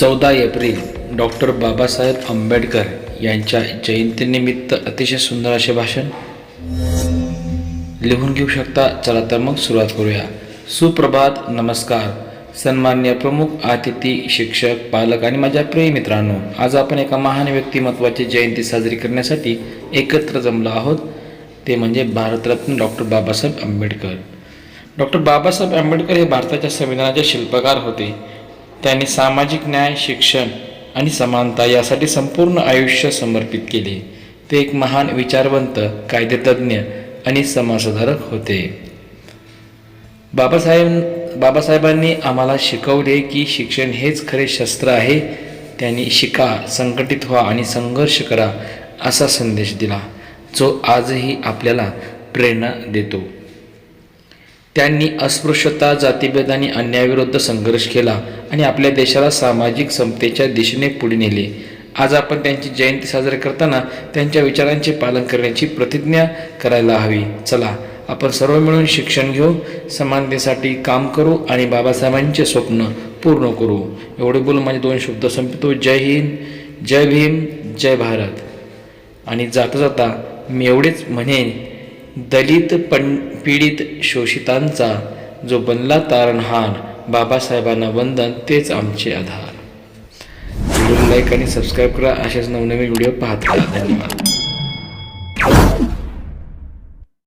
चौदा April doctor Babasaheb Ambedkar यांच्या जयंतीनिमित्त अतिशय सुंदर असे भाषण. लिहून घेऊ शकता? चला तर मग सुरुवात करूया. सुप्रभात नमस्कार. सन्मान्य प्रमुख अतिथी शिक्षक पालक आणि माझ्या प्रिय मित्रांनो आज आपण एका महान व्यक्तिमत्वाची जयंती साजरी करण्यासाठी एकत्र जमलो आहोत. ते म्हणजे भारतरत्न डॉक्टर बाबासाहेब आंबेडकर. डॉक्टर बाबासाहेब आंबेडकर हे भारताच्या संविधानाचे शिल्पकार होते. त्यांनी सामाजिक न्याय शिक्षण आणि समानता यासाठी संपूर्ण आयुष्य समर्पित केले. ते एक महान विचारवंत कायदेतज्ञ आणि समाजसुधारक होते. बाबासाहेब बाबासाहेबांनी आम्हाला शिकवले की शिक्षण हेच खरे शस्त्र आहे. त्यांनी शिका संघटित व्हा आणि संघर्ष करा असा संदेश दिला जो आजही आपल्याला प्रेरणा देतो. त्यांनी अस्पृश्यता जातीभेद आणि अन्यायाविरुद्ध संघर्ष केला. आणि आपल्या देशाला सामाजिक समतेच्या दिशेने पुढे नेले. आज आपण त्यांची जयंती साजरी करताना त्यांच्या विचारांचे पालन करण्याची प्रतिज्ञा करायला हवी. चला आपण सर्व मिळून शिक्षण घेऊ समानतेसाठी काम करू आणि बाबासाहेबांचे स्वप्न पूर्ण करू. एवढे बोलून माझे दोन शब्द संपतो. जय हिंद जय भीम जय भारत. आणि जाता जाता मी एवढेच म्हणेन दलित पण पीडित शोषितांचा जो बनला तारणहार बाबासाहेबांना वंदन तेच आमचे आधार. व्हिडिओ लाईक आणि सबस्क्राईब करा. असेच नवनवीन व्हिडिओ पाहत राहा. धन्यवाद.